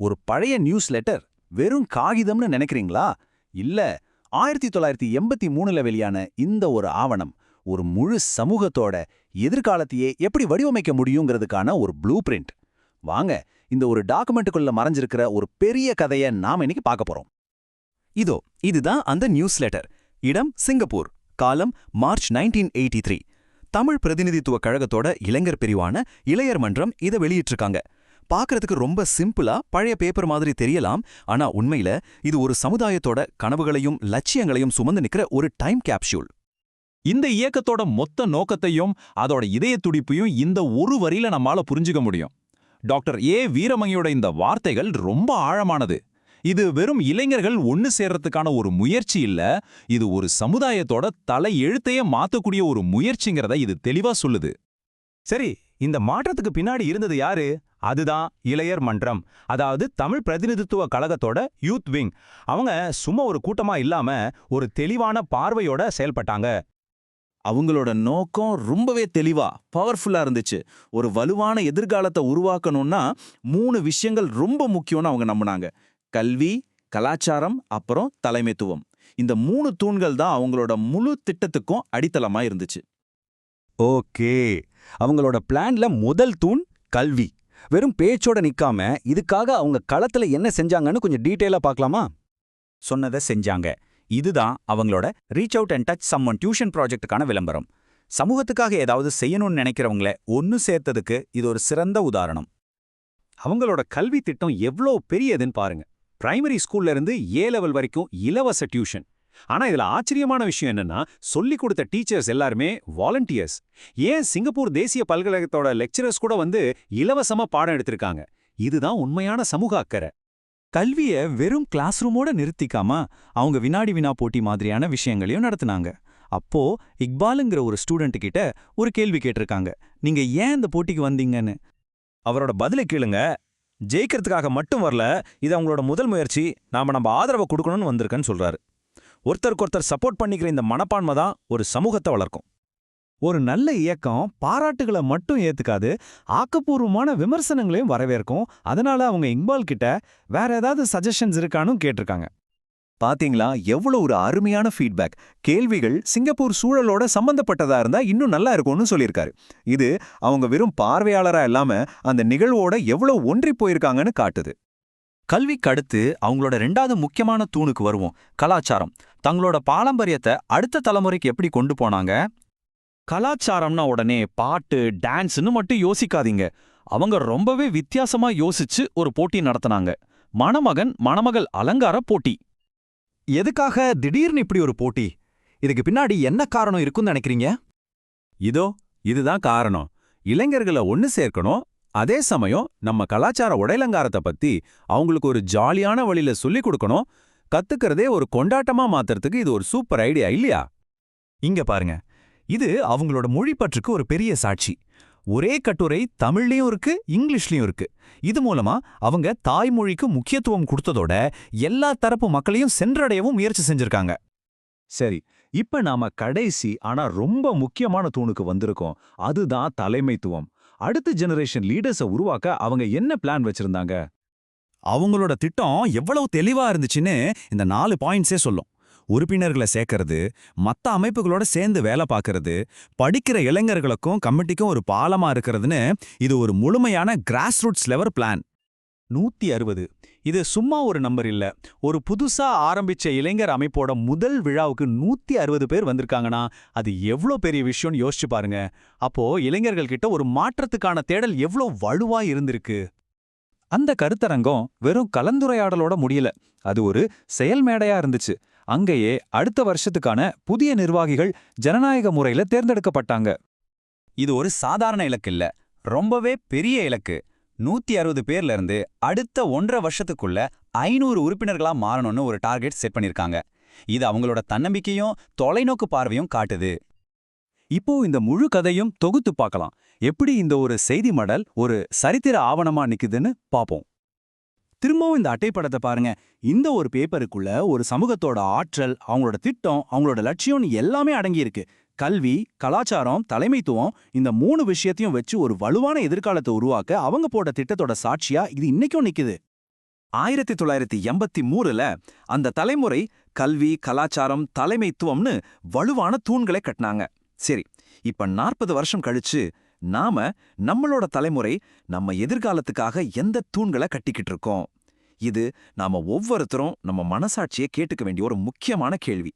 ஒரு பழைய news letter வெறும் காகிதம்னு நினைக்கிறீங்களா? இல்ல ஆயிரத்தி தொள்ளாயிரத்தி எண்பத்தி மூணுல வெளியான இந்த ஒரு ஆவணம் ஒரு முழு சமூகத்தோட எதிர்காலத்தையே எப்படி வடிவமைக்க முடியுங்கிறதுக்கான ஒரு ப்ளூ பிரிண்ட் வாங்க இந்த ஒரு டாக்குமெண்ட்டுக்குள்ள மறைஞ்சிருக்கிற ஒரு பெரிய கதையை நாம இன்னைக்கு பார்க்க போறோம். இதோ இதுதான் அந்த நியூஸ் லெட்டர் இடம் சிங்கப்பூர் காலம் மார்ச் 1983 த்ரீ. தமிழ் பிரதிநிதித்துவ கழகத்தோட இளைஞர் பிரிவான இளையர் மன்றம் இதை வெளியிட்டிருக்காங்க. பார்க்கறதுக்கு ரொம்ப சிம்பிளா பழைய பேப்பர் மாதிரி தெரியலாம். ஆனா உண்மையில இது ஒரு சமுதாயத்தோட கனவுகளையும் லட்சியங்களையும் சுமந்து நிக்கிற ஒரு டைம் கேப்சூல் இந்த இயக்கத்தோட மொத்த நோக்கத்தையும் அதோட இதய துடிப்பையும் இந்த ஒரு வரியில நம்மால புரிஞ்சுக்க முடியும். டாக்டர் ஏ வீரமங்கியோட இந்த வார்த்தைகள் ரொம்ப ஆழமானது. இது வெறும் இளைஞர்கள் ஒன்னு சேர்றதுக்கான ஒரு முயற்சி இல்ல இது ஒரு சமுதாயத்தோட தலை எழுத்தையே மாத்தக்கூடிய ஒரு முயற்சிங்கிறத இது தெளிவா சொல்லுது. சரி இந்த மாற்றத்துக்கு பின்னாடி இருந்தது யாரு? அதுதான் இளையர் மன்றம். அதாவது தமிழ் பிரதிநிதித்துவ கழகத்தோட யூத் விங். அவங்க சும்மா ஒரு கூட்டமா இல்லாம ஒரு தெளிவான பார்வையோட செயல்பட்டாங்க. அவங்களோட நோக்கம் ரொம்பவே தெளிவா பவர்ஃபுல்லா இருந்துச்சு. ஒரு வலுவான எதிர்காலத்தை உருவாக்கணும்னா மூணு விஷயங்கள் ரொம்ப முக்கியம்னு அவங்க நம்பினாங்க. கல்வி கலாச்சாரம் அப்புறம் தலைமைத்துவம். இந்த மூணு தூண்கள் தான் அவங்களோட முழு திட்டத்துக்கும் அடித்தளமா இருந்துச்சு. ஓகே. அவங்களோட பிளான்ல முதல் தூண் கல்வி. வெறும் பேச்சோட நிக்காம இதுக்காக அவங்க களத்துல என்ன செஞ்சாங்கன்னு கொஞ்சம் டீட்டெயிலா பார்க்கலாமா சொன்னதை செஞ்சாங்க. இதுதான் அவங்களோட ரீச் அவுட் அண்ட் டச் சம்மன் டியூஷன் ப்ராஜெக்ட்டுக்கான விளம்பரம். சமூகத்துக்காக ஏதாவது செய்யணும்னு நினைக்கிறவங்கள ஒன்னு சேர்த்ததுக்கு இது ஒரு சிறந்த உதாரணம். அவங்களோட கல்வி திட்டம் எவ்வளோ பெரியதுன்னு பாருங்க. பிரைமரி ஸ்கூல்ல இருந்து ஏ லெவல் வரைக்கும் இலவச டியூஷன் ஆனா இதுல ஆச்சரியமான விஷயம் என்னன்னா சொல்லிக் கொடுத்த டீச்சர்ஸ் எல்லாருமே வாலண்டியர்ஸ். ஏன் சிங்கப்பூர் தேசிய பல்கலைக்கழகத்தோட லெக்சரர்ஸ் கூட வந்து இலவசமா பாடம் எடுத்திருக்காங்க? இதுதான் உண்மையான சமூக அக்கறை. கல்விய வெறும் கிளாஸ் ரூமோட நிறுத்திக்காம அவங்க வினாடி வினா போட்டி மாதிரியான விஷயங்களையும் நடத்துனாங்க. அப்போ இக்பாலுங்கிற ஒரு ஸ்டூடெண்ட் கிட்ட ஒரு கேள்வி கேட்டிருக்காங்க. நீங்க ஏன் இந்த போட்டிக்கு வந்தீங்கன்னு? அவரோட பதிலை கேளுங்க. ஜெயிக்கிறதுக்காக மட்டும் வரல இது அவங்களோட முதல் முயற்சி. நாம நம்ம ஆதரவை கொடுக்கணும்னு வந்திருக்கேன்னு சொல்றாரு. ஒருத்தருக்கு ஒருத்தர் சப்போர்ட் பண்ணிக்கிற இந்த மனப்பான்மை தான் ஒரு சமூகத்தை வளர்க்கும். ஒரு நல்ல இயக்கம் பாராட்டுகளை மட்டும் ஏத்துக்காது ஆக்கப்பூர்வமான விமர்சனங்களையும் வரவேற்கும். அதனால அவங்க இக்பால் கிட்ட வேற ஏதாவது சஜஷன்ஸ் இருக்கானும் கேட்டிருக்காங்க. பாத்தீங்களா? எவ்வளவு ஒரு அருமையான ஃபீட்பேக் கேள்விகள் சிங்கப்பூர் சூழலோட சம்பந்தப்பட்டதா இருந்தா இன்னும் நல்லா இருக்கும்னு சொல்லியிருக்காரு. இது அவங்க வெறும் பார்வையாளரா இல்லாம அந்த நிகழ்வோட எவ்வளவு ஒன்றி போயிருக்காங்கன்னு காட்டுது. கல்விக்கு அடுத்து அவங்களோட ரெண்டாவது முக்கியமான தூணுக்கு வருவோம் கலாச்சாரம். தங்களோட பாரம்பரியத்தை அடுத்த தலைமுறைக்கு எப்படி கொண்டு போனாங்க? கலாச்சாரம்னா உடனே பாட்டு டான்ஸ்னு மட்டும் யோசிக்காதீங்க. அவங்க ரொம்பவே வித்தியாசமா யோசிச்சு ஒரு போட்டி நடத்தினாங்க. மணமகன் மணமகள் அலங்கார போட்டி. எதுக்காக திடீர்னு இப்படி ஒரு போட்டி? இதுக்கு பின்னாடி என்ன காரணம் இருக்கும்னு நினைக்கிறீங்க? இதோ இதுதான் காரணம். இளைஞர்களை ஒன்னு சேர்க்கணும் அதே சமயம் நம்ம கலாச்சார உடைலங்காரத்தை பத்தி அவங்களுக்கு ஒரு ஜாலியான வழியில சொல்லிக் கொடுக்கணும். கத்துக்கிறதே ஒரு கொண்டாட்டமா மாத்துறதுக்கு இது ஒரு சூப்பர் ஐடியா இல்லையா? இங்க பாருங்க. இது அவங்களோட மொழிப்பற்றுக்கு ஒரு பெரிய சாட்சி. ஒரே கட்டுரை தமிழ்லயும் இருக்கு இங்கிலீஷ்லயும் இருக்கு. இது மூலமா அவங்க தாய்மொழிக்கு முக்கியத்துவம் கொடுத்ததோட எல்லா தரப்பு மக்களையும் சென்றடையவும் முயற்சி செஞ்சிருக்காங்க. சரி இப்ப நாம கடைசி ஆனா ரொம்ப முக்கியமான தூணுக்கு வந்திருக்கோம். அதுதான் தலைமைத்துவம். அடுத்த ஜெனரேஷன் லீடர்ஸை உருவாக்க அவங்க என்ன பிளான் வச்சிருந்தாங்க? அவங்களோட திட்டம் எவ்வளவு தெளிவா இருந்துச்சுன்னு இந்த நாலு பாயிண்ட்ஸே சொல்லும். உறுப்பினர்களை சேர்க்கறது மத்த அமைப்புகளோட சேர்ந்து வேலை பார்க்கறது படிக்கிற இளைஞர்களுக்கும் கமிட்டிக்கும் ஒரு பாலமா இருக்கிறதுன்னு இது ஒரு முழுமையான கிராஸ் ரூட்ஸ் லெவர் பிளான் நூத்தி அறுபது. இது சும்மா ஒரு நம்பர் இல்ல. ஒரு புதுசா ஆரம்பிச்ச இளைஞர் அமைப்போட முதல் விழாவுக்கு நூத்தி அறுபது பேர் வந்திருக்காங்கன்னா அது எவ்வளோ பெரிய விஷயம்னு யோசிச்சு பாருங்க. அப்போ இளைஞர்கள் கிட்ட ஒரு மாற்றத்துக்கான தேடல் எவ்வளோ வலுவா இருந்திருக்கு? அந்த கருத்தரங்கம் வெறும் கலந்துரையாடலோட முடியல. அது ஒரு செயல் மேடையா இருந்துச்சு. அங்கேயே அடுத்த வருஷத்துக்கான புதிய நிர்வாகிகள் ஜனநாயக முறையில தேர்ந்தெடுக்கப்பட்டாங்க. இது ஒரு சாதாரண இலக்கு இல்ல. ரொம்பவே பெரிய இலக்கு. நூத்தி அறுபது பேர்ல இருந்து அடுத்த ஒன்றரை வருஷத்துக்குள்ள ஐநூறு உறுப்பினர்களா மாறணும்னு ஒரு டார்கெட் செட் பண்ணிருக்காங்க இது அவங்களோட தன்னம்பிக்கையும் தொலைநோக்கு பார்வையும் காட்டுது. இப்போ இந்த முழு கதையும் தொகுத்து பார்க்கலாம். எப்படி இந்த ஒரு செய்தி மடல் ஒரு சரித்திர ஆவணமா நிக்குதுன்னு பாப்போம் திரும்பவும் இந்த அட்டைப்படத்தை பாருங்க. இந்த ஒரு பேப்பருக்குள்ள ஒரு சமூகத்தோட ஆற்றல் அவங்களோட திட்டம் அவங்களோட லட்சியம்னு எல்லாமே அடங்கியிருக்கு. கல்வி கலாச்சாரம் தலைமைத்துவம் இந்த மூணு விஷயத்தையும் வச்சு ஒரு வலுவான எதிர்காலத்தை உருவாக்க அவங்க போட்ட திட்டத்தோட சாட்சியா இது இன்னைக்கும் நிக்குது. ஆயிரத்தி தொள்ளாயிரத்தி எண்பத்தி மூணுல அந்த தலைமுறை கல்வி கலாச்சாரம் தலைமைத்துவம்னு வலுவான தூண்களை கட்டினாங்க. சரி இப்ப நாற்பது வருஷம் கழிச்சு நாம நம்மளோட தலைமுறை நம்ம எதிர்காலத்துக்காக எந்த தூண்களை கட்டிக்கிட்டு இருக்கோம்? இது நாம ஒவ்வொருத்தரும் நம்ம மனசாட்சியை கேட்டுக்க வேண்டிய ஒரு முக்கியமான கேள்வி.